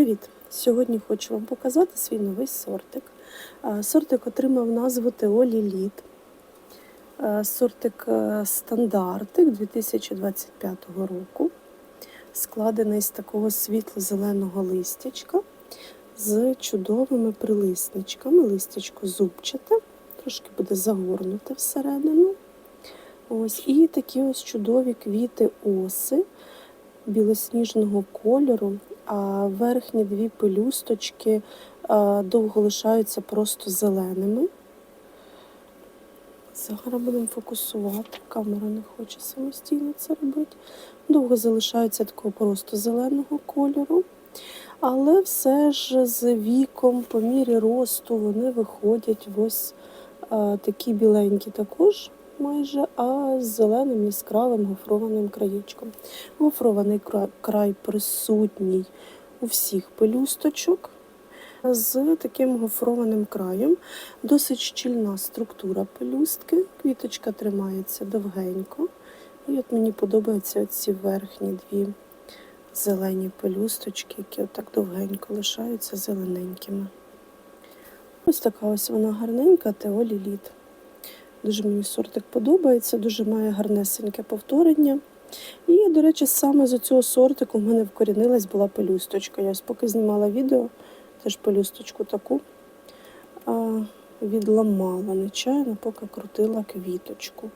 Привіт! Сьогодні хочу вам показати свій новий сортик. Сортик отримав назву Теолі Літ. Е, Сортик е, стандартик 2025 року. Складений з такого світло-зеленого листячка з чудовими прилисничками. Листячко зубчате, трошки буде загорнуте всередину. Ось, і такі ось чудові квіти оси білосніжного кольору, а верхні дві пелюсточки довго лишаються просто зеленими. Зараз будемо фокусувати. Камера не хоче самостійно це робити. Довго залишаються такого просто зеленого кольору. Але все ж з віком, по мірі росту, вони виходять ось такі біленькі також майже, а з зеленим яскравим гофрованим краєчком. Гофрований край присутній у всіх пелюсточок з таким гофрованим краєм. Досить щільна структура пелюстки. Квіточка тримається довгенько. І от мені подобаються ці верхні дві зелені пелюсточки, які отак довгенько лишаються зелененькими. Ось така ось вона гарненька, Теолі Літ. Дуже мені сортик подобається, дуже має гарнесеньке повторення. І, до речі, саме з цього сортику в мене вкорінилась була пелюсточка. Я ось поки знімала відео, теж пелюсточку таку відламала нечайно, поки крутила квіточку.